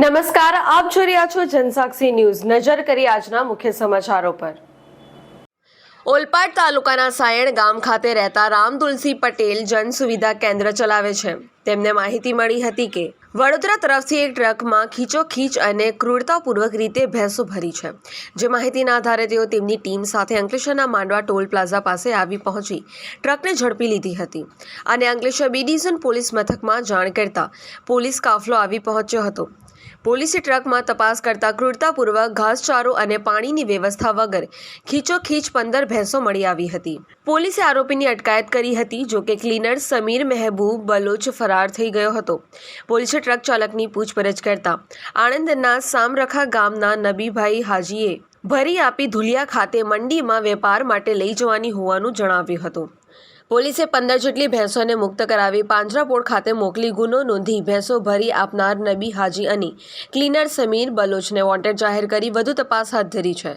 નમસ્કાર, આપ જોઈ રહ્યા છો જનસાક્ષી ન્યૂઝ. નજર કરી આજના મુખ્ય સમાચારો પર. ઓલપાડ તાલુકાના સાયણ ગામ ખાતે રહેતા રામ તુલસી પટેલ જન સુવિધા કેન્દ્ર ચલાવે છે. તેમને માહિતી મળી હતી કે, વડોદરા તરફથી એક ટ્રકમાં ખીચોખીચ અને ક્રૂરતાપૂર્વક રીતે ભેંસો ભરી છે. જે માહિતીના આધારે તેઓ તેમની ટીમ સાથે અંકલેશ્વરના માંડવા ટોલ પ્લાઝા પાસે આવી પહોંચી ટ્રકને ઝડપી લીધી હતી અને અંકલેશ્વર બી ડિવિઝન પોલીસ મથકમાં જાણ કરતા પોલીસ કાફલો આવી પહોંચ્યો હતો. પોલીસે ટ્રકમાં તપાસ કરતા ક્રૂરતાપૂર્વક ઘાસચારો અને પાણીની વ્યવસ્થા વગર ખીચોખીચ પંદર ભેંસો મળી આવી હતી. પોલીસે આરોપીની અટકાયત કરી હતી, જો કે ક્લીનર સમીર મહેબૂબ બલોચ ફરાર થઈ ગયો હતો. પોલીસે ટ્રક ચાલકની પૂછપરછ કરતા આણંદના સામરખા ગામના નબીભાઈ હાજીએ ભરી આપી ધુલિયા ખાતે મંડીમાં વેપાર માટે લઈ જવાની હોવાનું જણાવ્યું હતું. પોલીસે પંદર જેટલી ભેંસોને મુક્ત કરાવી પાંજરાપોળ ખાતે મોકલી ગુનો નોંધી ભેંસો ભરી આપનાર નબી હાજી અને ક્લીનર સમીર બલોચને વોન્ટેડ જાહેર કરી વધુ તપાસ હાથ ધરી છે.